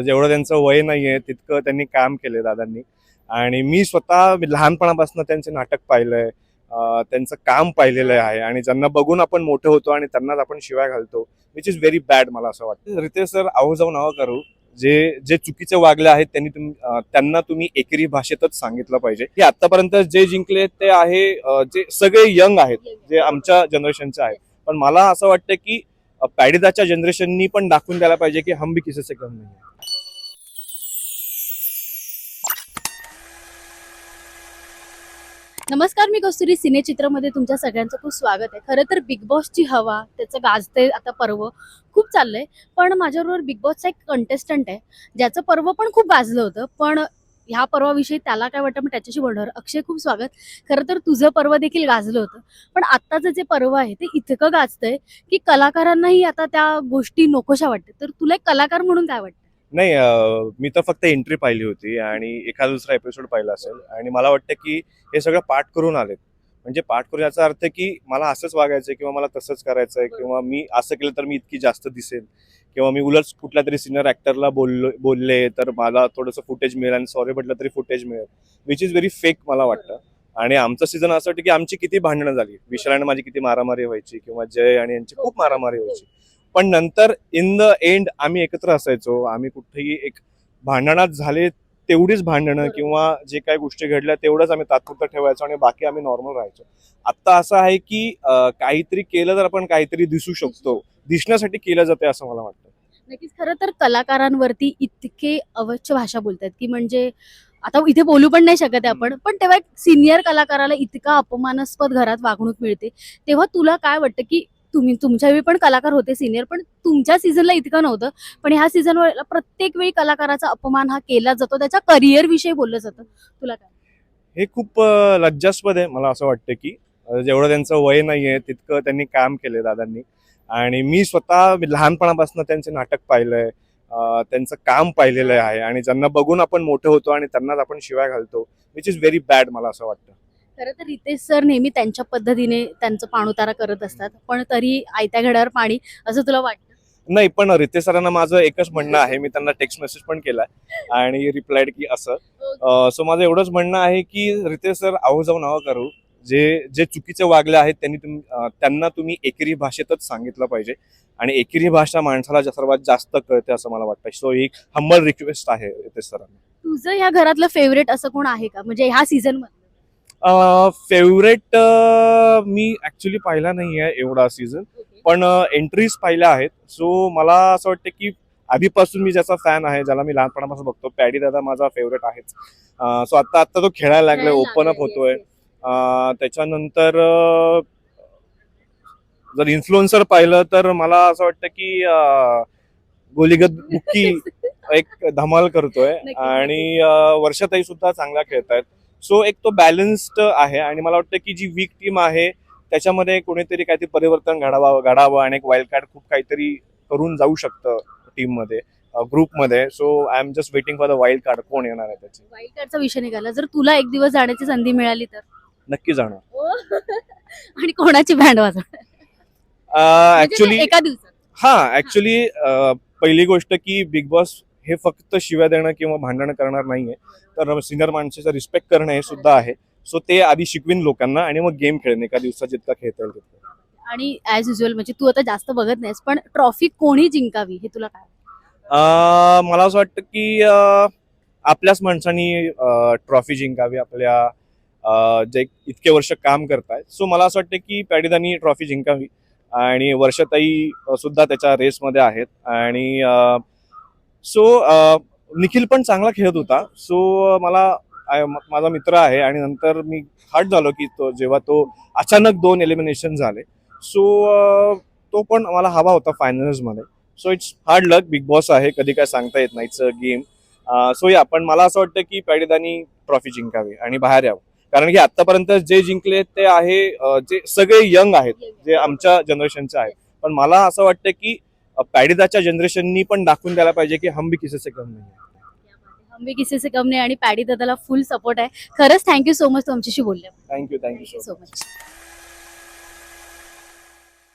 जेवढं त्यांचं वय नाही आहे तितकं त्यांनी काम केले दादांनी. आणि मी स्वतः लहानपणापासून त्यांचे नाटक पाहिलंय आहे त्यांचं काम पाहिलेलं आहे आणि ज्यांना बघून आपण मोठं होतो आणि त्यांनाच आपण शिवाय घालतो विच इज व्हेरी बॅड मला असं वाटतं. रितेश सर आहो जाऊ नावं करू. जे जे चुकीचे वागले आहेत त्यांनी तुम- त्यांना तुम्ही एकेरी भाषेतच सांगितलं पाहिजे. की आतापर्यंत जे जिंकले ते आहे जे सगळे यंग आहेत जे आमच्या जनरेशनचे आहेत. पण मला असं वाटतं की पॅडिदाच्या जनरेशननी पण दाखवून द्यायला पाहिजे की हम भी किसी से कम नाही नमस्कार मी कस्तुरी सिनेचित्रमध्ये तुमच्या सगळ्यांचं खूप स्वागत आहे. खरं तर बिग बॉसची हवा त्याचं गाजते आता पर्व खूप चाललंय. पण माझ्याबरोबर बिग बॉसचा एक कंटेस्टंट आहे ज्याचं पर्व पण खूप गाजलं होतं. पण ह्या पर्वाविषयी त्याला काय वाटतं? मग त्याच्याशी बोलणार. अक्षय खूप स्वागत. खरं तर तुझं पर्व देखील गाजलं होतं. पण आत्ताचं जे पर्व आहे ते इतकं गाजतंय की कलाकारांनाही आता त्या गोष्टी नकोशा वाटतात. तर तुला एक कलाकार म्हणून काय वाटतं? नाही मी तर फक्त एंट्री पाहिली होती आणि एखादा दुसरा एपिसोड पाहिला असेल. आणि मला वाटतं की हे सगळं पाठ करून आलेत. म्हणजे पाठ करून याचा अर्थ की मला असंच वागायचं किंवा मला तसंच करायचंय किंवा मी असं केलं तर मी इतकी जास्त दिसेन किंवा मी उलट कुठल्या तरी सिनियर ऍक्टरला बोललो बोलले तर मला थोडंसं फुटेज मिळेल आणि सॉरी म्हटलं तरी फुटेज मिळेल विच इज व्हेरी फेक मला वाटतं. आणि आमचं सीझन असं वाटतं की आमची किती भांडणं झाली. विशाल आणि माझी किती मारामारी व्हायची किंवा जय आणि यांची खूप मारामारी व्हायची. पण नंतर इन द एंड आम्ही एकत्र असायचो. आम्ही कुठेही एक भांडणात झाले तेवढीच भांडणं. किंवा जे काही गोष्टी घडल्या तेवढंच आम्ही तात्पुरतं ठेवायचो आणि बाकी आम्ही नॉर्मल राहायचो. आता असं आहे की काहीतरी केलं तर आपण काहीतरी दिसू शकतो. दिसण्यासाठी केलं जाते असं मला वाटतं. नक्कीच खरं तर कलाकारांवरती इतके अवच्य भाषा बोलतात की म्हणजे आता इथे बोलू पण नाही शकत आपण पण तेव्हा एक सिनियर कलाकाराला इतका अपमानास्पद घरात वागणूक मिळते. तेव्हा तुला काय वाटतं की तुम्ही तुमच्या वेळी पण कलाकार होते सिनियर पण तुमच्या सीझनला इतकं नव्हतं. पण ह्या सीझनवर प्रत्येक वेळी कलाकाराचा अपमान हा केला जातो. त्याच्या करिअर विषयी बोललं जातं. तुला काय? हे खूप लज्जास्पद आहे. मला असं वाटतं की जेवढं त्यांचं वय नाही आहे तितकं त्यांनी काम केले दादांनी. आणि मी स्वतः लहानपणापासून त्यांचे नाटक पाहिलंय त्यांचं काम पाहिलेलं आहे. आणि ज्यांना बघून आपण मोठं होतो आणि त्यांनाच आपण शिवाय घालतो विच इज व्हेरी बॅड मला असं वाटतं. खरं तर रितेश सर नेहमी त्यांच्या पद्धतीने त्यांचं पाणउतारा करत असतात. पण तरी आयत्या घड्यावर पाणी असं तुला वाटतं? नाही पण रितेश सरांना माझं एकच म्हणणं आहे. मी त्यांना टेक्स्ट मेसेज पण केलाय आणि रिप्लायड की असं. सो माझं एवढंच म्हणणं आहे की रितेश सर आहो जाऊ नावं करू. जे जे चुकीचे वागले आहेत त्यांनी तुम अं, त्यांना तुम्ही एकेरी भाषेतच सांगितलं पाहिजे. आणि एकेरी भाषा माणसाला सर्वात जास्त कळते असं मला वाटतं सो ही हंबल रिक्वेस्ट आहे रितेश सरांना. तुझं ह्या घरातलं फेवरेट असं कोण आहे का? म्हणजे ह्या सीझनमध्ये? फेवरेट मी ऍक्च्युली पाहिला नाही आहे एवढा सीझन पण एंट्रीज पाहिल्या आहेत. सो मला असं वाटतं की आधीपासून मी ज्याचा फॅन आहे ज्याला मी लहानपणापासून बघतो पॅडी दादा माझा फेवरेट आहेच. सो आता आता तो खेळायला लागलाय ओपन अप होतोय. त्याच्यानंतर जर इन्फ्लुएन्सर पाहिलं तर मला असं वाटतं की गोलीगत बुक्की एक धमाल करतोय. आणि अं, वर्षाताई सुद्धा चांगला खेळतायत. सो एक तो बॅलन्स्ड आहे आणि मला वाटतं की जी वीक टीम आहे त्याच्यामध्ये कोणीतरी काहीतरी परिवर्तन घडावं घडावं आणि एक वाईल्ड कार्ड खूप काहीतरी करून जाऊ शकतं टीममध्ये ग्रुपमध्ये so I am just waiting for the wild card कोण येणार आहे त्याची? वाईल्ड कार्डचा विषय निघाला. जर तुला एक दिवस जाण्याची संधी मिळाली तर? नक्की जाणार. आणि कोणाची बँड वाजवणार? म्हणजे ऍक्च्युली एका दिवसात. हा ऍक्च्युली पहिली गोष्ट की बिग बॉस हे फक्त शिव्या देणं किंवा भांडण करणार नाहीये. तर सिनियर माणसाचा रिस्पेक्ट करणं हे सुद्धा आहे. सो ते आधी शिकवीन लोकांना आणि मग गेम खेळणे एका दिवसात जितका खेळता येईल तितकं. आणि ऍज युजल म्हणजे तू आता जास्त बघत नाहीस पण ट्रॉफी कोणी जिंकावी हे तुला काय अं, मला असं वाटतं की अं, आपल्याच माणसांनी ट्रॉफी जिंकावी. आपल्या अं, जे इतके वर्ष काम करतायत. सो मला असं वाटतं की पॅडिदानी ट्रॉफी जिंकावी. आणि वर्षताई अं, सुद्धा त्याच्या रेसमध्ये आहेत. आणि सो निखिल पण चांगला खेळत होता. सो मला म- माझा मित्र आहे आणि नंतर मी हार्ट झालो की तो जेव्हा तो अचानक दोन एलिमिनेशन झाले. सो तो पण मला हवा होता फायनल्समध्ये so it's hard luck Bigg Boss आहे. कधी काय सांगता येत नाही. इट्स गेम सो या पण मला असं वाटतं की पॅडिदानी ट्रॉफी जिंकावी आणि बाहेर यावं. कारण की आतापर्यंत जे जिंकले ते आहे जे सगळे यंग आहेत जे आमच्या जनरेशनचे आहेत. पण मला असं वाटतं की पॅडिदाच्या जनरेशननी पण दाखवून द्यायला पाहिजे की हम भी किसी से कम नाही है. आम्ही किसी से कम नाही आणि पॅडी दादाला फुल सपोर्ट आहे. खरंच थँक्यू सो मच तू आमच्याशी बोलले थँक्यू थँक्यू सो मच